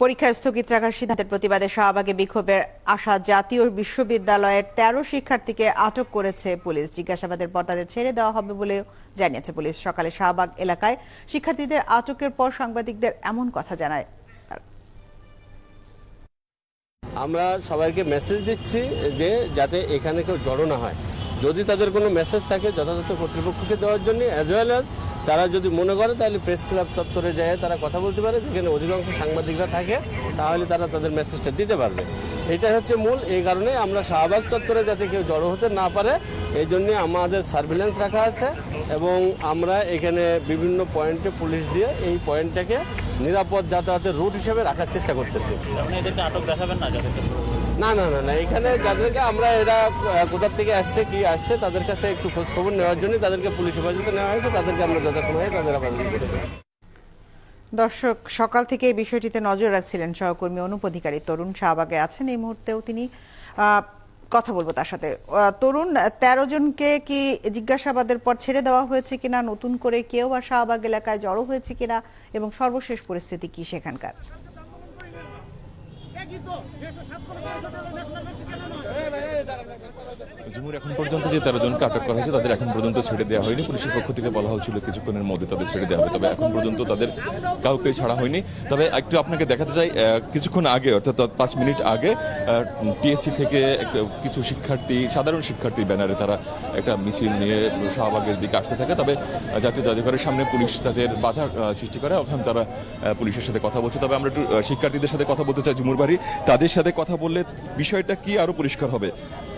পরীক্ষা স্থগিত রাখার সিদ্ধান্তের প্রতিবাদে শাহবাগে বিক্ষোভের আসা জাতীয় বিশ্ববিদ্যালয়ের তেরো শিক্ষার্থীকে আটক করেছে পুলিশ। জিজ্ঞাসাবাদের পর তাদের ছেড়ে দেওয়া হবে বলেও জানিয়েছে পুলিশ। সকালে শাহবাগ এলাকায় শিক্ষার্থীদের আটকের পর সাংবাদিকদের এমন কথা জানায় আমরা সবাইকে মেসেজ দিচ্ছি যে যাতে এখানে কেউ জড়ো না হয়। যদি তাদের কোনো মেসেজ থাকে যথাযথ কর্তৃপক্ষকে দেওয়ার জন্য অ্যাজ ওয়েল অ্যাজ তারা যদি মনে করে, তাহলে প্রেস ক্লাব চত্বরে যায় তারা কথা বলতে পারে। যেখানে অধিকাংশ সাংবাদিকরা থাকে, তাহলে তারা তাদের মেসেজটা দিতে পারবে। এটা হচ্ছে মূল। এই কারণে আমরা শাহবাগ চত্বরে যাতে কেউ জড়ো হতে না পারে, এই জন্যে আমাদের সার্ভিলেন্স রাখা আছে এবং আমরা এখানে বিভিন্ন পয়েন্টে পুলিশ দিয়ে এই পয়েন্টটাকে নিরাপদ যাতায়াতের রুট হিসেবে রাখার চেষ্টা করতেছি। আপনি এদেরকে আটক দেখাবেন না যাতে না না না না, এখানে যাদেরকে আমরা এরা কোথার থেকে আসছে, কি আসছে, তাদের কাছে একটু খোঁজ খবর নেওয়ার জন্য তাদেরকে পুলিশ হেফাজতে নেওয়া হয়েছে, তাদেরকে আমরা যথাসময়ে তাদের হেফাজত দর্শক, সকাল থেকে এই বিষয়টিতে নজর রাখছিলেন সহকর্মী অনুপ অধিকারী। তরুণ শাহবাগে আছেন, এই মুহূর্তেও তিনি কথা বলব তার সাথে। তরুণ, তেরো জনকে কি জিজ্ঞাসাবাদের পর ছেড়ে দেওয়া হয়েছে কিনা, নতুন করে কেউ আর শাহবাগ এলাকায় জড়ো হয়েছে কিনা, এবং সর্বশেষ পরিস্থিতি কি সেখানকার? কিন্তু দেশের স্বার্থ কেন ঝুমুর এখন পর্যন্ত যে তেরো জনকে আটক করা হয়েছে, তাদের এখন পর্যন্ত ছেড়ে দেওয়া হয়নি। পুলিশের পক্ষ থেকে বলা হয়েছিল কিছুক্ষণের মধ্যে তাদের ছেড়ে দেওয়া হবে, তবে এখন পর্যন্ত তাদের কাউকে ছাড়া হয়নি। তবে একটু আপনাকে দেখাতে চাই কিছুক্ষণ আগে, অর্থাৎ পাঁচ মিনিট আগে টিএসসি থেকে কিছু শিক্ষার্থী, সাধারণ শিক্ষার্থী ব্যানারে তারা একটা মিছিল নিয়ে শাহবাগের দিকে আসতে থাকে। তবে জাতীয় জাদুঘরের সামনে পুলিশ তাদের বাধা সৃষ্টি করে। ওখানে তারা পুলিশের সাথে কথা বলছে। তবে আমরা একটু শিক্ষার্থীদের সাথে কথা বলতে চাই ঝুমুর বাড়ি। তাদের সাথে কথা বললে বিষয়টা কি আরও পরিষ্কার হবে?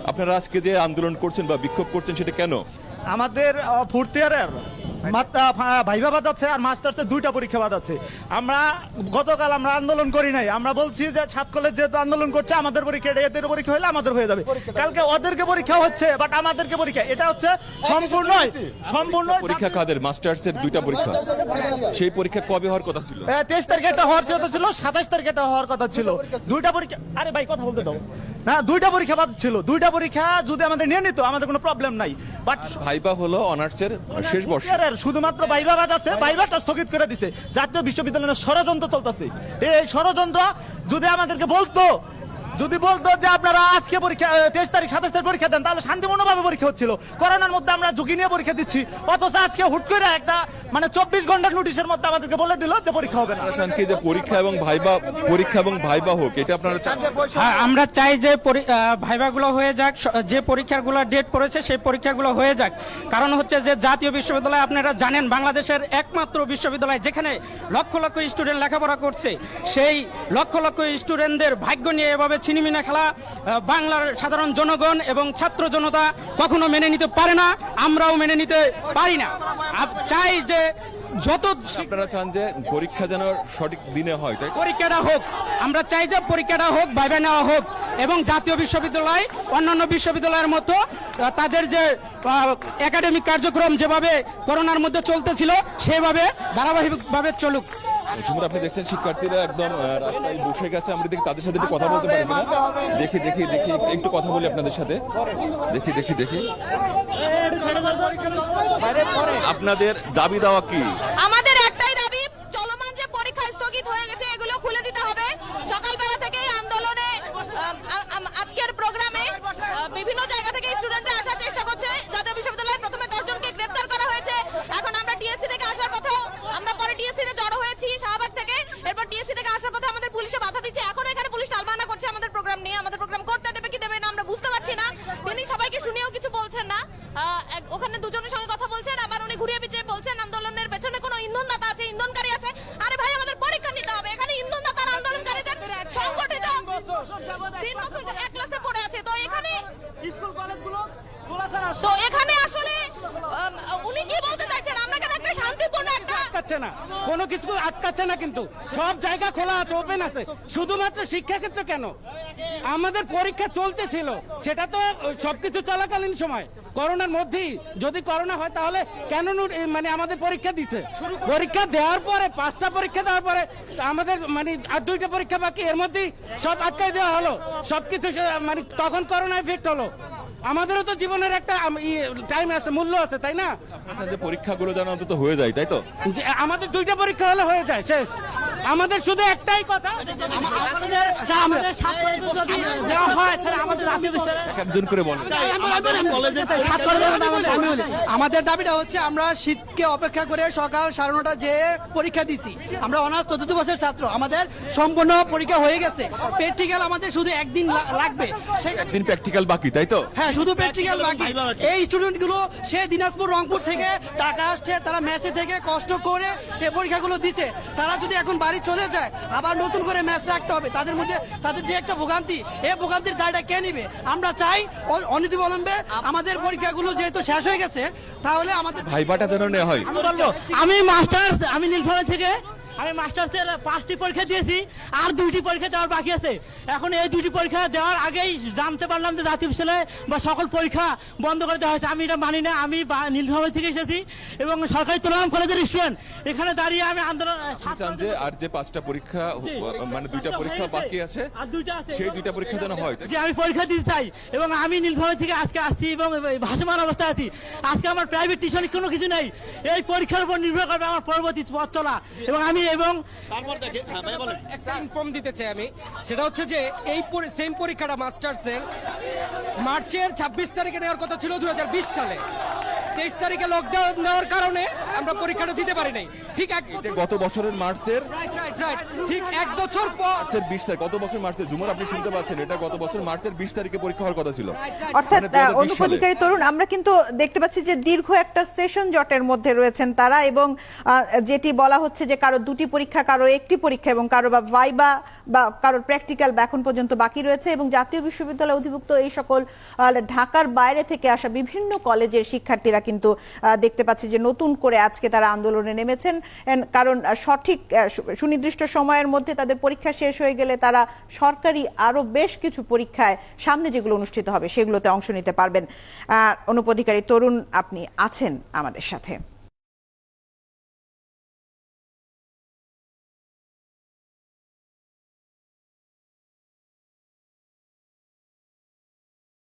আপনারা আজকে যে আন্দোলন করছেন বা বিক্ষোভ করছেন সেটা কেন? আমাদের ফুর্তি ইয়ারের ভাইবা বাদ আছে আর দুইটা পরীক্ষা বাদ আছে। আমরা গতকাল আমরা আন্দোলন করি নাই। আমরা বলছি যে ছাত্র কলেজ যেহেতু আন্দোলন করছে আমাদের পরীক্ষা এদের পরীক্ষা হলে আমাদের হয়ে যাবে। কালকে ওদেরকে পরীক্ষা হচ্ছে বাট আমাদেরকে পরীক্ষা। এটা হচ্ছে সম্পূর্ণ সম্পূর্ণ পরীক্ষা কাদের? মাস্টার্স এর দুইটা পরীক্ষা। সেই পরীক্ষা কবে হওয়ার কথা ছিল? তেইশ তারিখে একটা হওয়ার কথা ছিল সাতাইশ তারিখে একটা হওয়ার কথা ছিল। দুইটা পরীক্ষা আরে ভাই কথা বলতে দাও। না দুইটা পরীক্ষা বাদ ছিল। দুইটা পরীক্ষা যদি আমাদের নিয়ে নিত আমাদের কোনো প্রবলেম নাই। বাট ভাইবা হলো অনার্স এর শেষ বর্ষ। ইয়ারের শুধুমাত্র বাইবাবাদ আছে, বাইবাটা স্থগিত করে দিছে। জাতীয় বিশ্ববিদ্যালয়ের ষড়যন্ত্র চলতেছে। এই ষড়যন্ত্র যদি আমাদেরকে বলতো যদি বলতো যে আপনারা আজকে পরীক্ষা তেইশ তারিখ সাতাশ তারিখ পরীক্ষা দেন তাহলে শান্তিপূর্ণভাবে পরীক্ষা হচ্ছিল। করোনার মধ্যে আমরা ঝুঁকি নিয়ে পরীক্ষা দিচ্ছি। অথচ আজকে হুট করে একটা মানে চব্বিশ ঘণ্টার নোটিশের মধ্যে আমাদেরকে বলে দিল যে পরীক্ষা হবে না। চান কি যে পরীক্ষা এবং ভাইবা পরীক্ষা এবং ভাইবা হোক এটা আপনারা চান? হ্যাঁ আমরা চাই যে ভাইভাগুলো হয়ে যাক যে পরীক্ষাগুলো ডেট পড়েছে সেই পরীক্ষাগুলো হয়ে যাক। কারণ হচ্ছে যে জাতীয় বিশ্ববিদ্যালয় আপনারা জানেন বাংলাদেশের একমাত্র বিশ্ববিদ্যালয় যেখানে লক্ষ লক্ষ স্টুডেন্ট লেখাপড়া করছে সেই লক্ষ লক্ষ স্টুডেন্টদের ভাগ্য নিয়ে এভাবে ছিনিমিনা খেলা বাংলার সাধারণ জনগণ এবং ছাত্র জনতা কখনো মেনে নিতে পারে না আমরাও মেনে নিতে পারি না। চাই যে যত আপনারা চান যে পরীক্ষা যেন সঠিক দিনে হয় তাই পরীক্ষাটা হোক আমরা চাই যে পরীক্ষাটা হোক ভাইবা নেওয়া হোক এবং জাতীয় বিশ্ববিদ্যালয় অন্যান্য বিশ্ববিদ্যালয়ের মতো তাদের যে একাডেমিক কার্যক্রম যেভাবে করোনার মধ্যে চলতেছিল সেভাবে ধারাবাহিকভাবে চলুক। ঝুমুর আপনি দেখছেন শিক্ষার্থীরা একদম রাস্তায় বসে গেছে। আমরা দেখি তাদের সাথে একটু কথা বলতে পারি না। দেখি দেখি দেখি, একটু কথা বলি আপনাদের সাথে। দেখি দেখি দেখি। আপনাদের দাবি দাওয়া কি আমাদের একটাই দাবি চলমান যে পরীক্ষা স্থগিত হয়ে গেছে এগুলো খুলে দিতে হবে সকালবেলা থেকে আন্দোলনে আম, আ- আম- আজকের প্রোগ্রামে আহ, বিভিন্ন জায়গা থেকে স্টুডেন্টরা আসার চেষ্টা করছে জাতীয় বিশ্ববিদ্যালয়ে প্রথমে দশজনকে গ্রেফতার করা হয়েছে এখন আমরা টিএসসি থেকে আসার পথেও আমরা পরে টিএসসি তে জড়ো হয়েছি শাহবাগ থেকে এরপর টিএসসি থেকে আসার পথে আমাদের পুলিশে বাধা দিচ্ছে এখন এখানে পুলিশ টালবানা করছে আমাদের প্রোগ্রাম নিয়ে আমাদের প্রোগ্রাম করতে দেবে কি দেবে না আমরা বুঝতে পারছি না তিনি সবাইকে শুনেও কিছু বলছেন না আহ, এক- ওখানে দুজনের সঙ্গে কথা বলছেন আবার উনি ঘুরিয়ে পিছিয়ে বলছেন আন্দোলনের পেছনে কোনো ইন্ধনদাতা আছে ইন্ধনকারী আছে আরে ভাই আমাদের পরীক্ষা নিতে হবে এখানে ইন্ধনদাতার আন্দোলনকারীদের সংগঠিত তিন বছর এক ক্লাসে পড়ে আছে তো এখানে তো এখানে আসলে আম, উনি কি বলতে চাইছেন আমরা কেন একটা শান্তিপূর্ণ একটা আটকাচ্ছে না। কোনো কিছু আটকাচ্ছে না কিন্তু। সব জায়গা খোলা আছে ওপেন আছে। শুধুমাত্র শিক্ষাক্ষেত্র কেন? আমাদের পরীক্ষা চলতেছিল। সেটা তো সবকিছু চলাকালীন সময়। করোনার মধ্যেই। যদি করোনা হয় তাহলে কেন মানে আমাদের পরীক্ষা দিচ্ছে পরীক্ষা দেওয়ার পরে পাঁচটা পরীক্ষা দেওয়ার পরে আমাদের মানে আর দুইটা পরীক্ষা বাকি। এর মধ্যেই সব আটকাই দেওয়া হলো। সবকিছু মানে তখন করোনা এফেক্ট হলো। আমাদেরও তো জীবনের একটা টাইম আছে মূল্য আছে তাই না? আপনাদের পরীক্ষাগুলো যেন অন্তত হয়ে যায় তাই তো? যে আমাদের দুইটা পরীক্ষা হলে হয়ে যায় শেষ। আমাদের শুধু একটাই কথা। একজন করে বলেন আমাদের দাবিটা হচ্ছে আমরা শীতকে অপেক্ষা করে সকাল সাড়ে নটা যে পরীক্ষা দিছি আমরা অনার্স চতুর্থ বছরের ছাত্র আমাদের সম্পূর্ণ পরীক্ষা হয়ে গেছে। প্র্যাকটিক্যাল আমাদের শুধু একদিন লাগবে। একদিন প্র্যাকটিক্যাল বাকি তাই তো? হ্যাঁ শুধু প্র্যাকটিক্যাল বাকি। এই স্টুডেন্টগুলো সে দিনাজপুর রংপুর থেকে টাকা আসছে তারা মেসে থেকে কষ্ট করে এই পরীক্ষাগুলো দিছে। তারা যদি এখন বাড়ি চলে যায় আবার নতুন করে ম্যাচ রাখতে হবে। তাদের মধ্যে তাদের যে একটা ভোগান্তি এই ভোগান্তির দায়টা কে নিবে? আমরা চাই অনতিবিলম্বে আমাদের পরীক্ষাগুলো যেহেতু শেষ হয়ে গেছে তাহলে আমাদের ভাইবাটা যেন নেওয়া হয়। আমি মাস্টার্স আমি নীলফামারী থেকে আমি মাস্টার্সের পাঁচটি পরীক্ষা দিয়েছি আর দুইটি পরীক্ষা দেওয়ার বাকি আছে। এখন এই দুইটি পরীক্ষা দেওয়ার আগেই জানতে পারলাম যে জাতীয় বিশ্ববিদ্যালয় বা সকল পরীক্ষা বন্ধ করে দেওয়া হয়েছে। আমি এটা মানি না আমি বা- নীলফামারী থেকে এসেছি এবং সরকারি তোলাম কলেজের স্টুডেন্ট। এখানে দাঁড়িয়ে আমি আন্দোলন যে আর যে পাঁচটা পরীক্ষা মানে দুইটা পরীক্ষা বাকি আছে আর দুইটা আছে। সেই দুইটা পরীক্ষা যেন হয়। যে আমি পরীক্ষা দিতে চাই এবং আমি নীলফামারী থেকে আজকে আসছি এবং ভাসমান অবস্থায় আছি। আজকে আমার প্রাইভেট টিউশন কোনো কিছু নেই। এই পরীক্ষার উপর নির্ভর করবে আমার পরবর্তী পথ চলা। এবং আমি এবং একটা ইনফর্ম দিতে চাই আমি। সেটা হচ্ছে যে এই সেম পরীক্ষাটা মাস্টার্সের মার্চের ছাব্বিশ তারিখে নেওয়ার কথা ছিল দুই হাজার বিশ সালে। তেইশ তারিখে লকডাউন দেওয়ার কারণে আমরা পরীক্ষাটা দিতে পারি নাই। ঠিক এক গত বছরের মার্চের রাইট রাইট রাইট ঠিক এক বছর পর বিশ তারিখ গত বছর মার্চের ঝুমুর আপনি শুনতে পাচ্ছেন এটা গত বছর মার্চের বিশ তারিখে পরীক্ষা হওয়ার কথা ছিল। অর্থাৎ মানে 2020 আহ, অনুপধিকারী তরুণ আমরা কিন্তু দেখতে পাচ্ছি যে দীর্ঘ একটা সেশন জটের মধ্যে রয়েছেন তারা এবং আহ, যেটি বলা হচ্ছে যে কারও দুটি পরীক্ষা কারও একটি পরীক্ষা এবং কারও বা ভাইবা বা কারোর প্র্যাকটিক্যাল এখন পর্যন্ত বাকি রয়েছে এবং জাতীয় বিশ্ববিদ্যালয় অধিভুক্ত এই সকল ঢাকার বাইরে থেকে আসা বিভিন্ন কলেজের শিক্ষার্থীরা কিন্তু দেখতে পাচ্ছি যে নতুন করে আজকে তারা আন্দোলনে নেমেছেন। কারণ সঠিক সুনির্দিষ্ট সময়ের মধ্যে তাদের পরীক্ষা শেষ হয়ে গেলে তারা সরকারি আরও বেশ কিছু পরীক্ষায় সামনে যেগুলো অনুষ্ঠিত হবে সেগুলোতে অংশ নিতে পারবেন। অনুপ অনুপধিকারী তরুণ, আপনি আছেন আমাদের সাথে।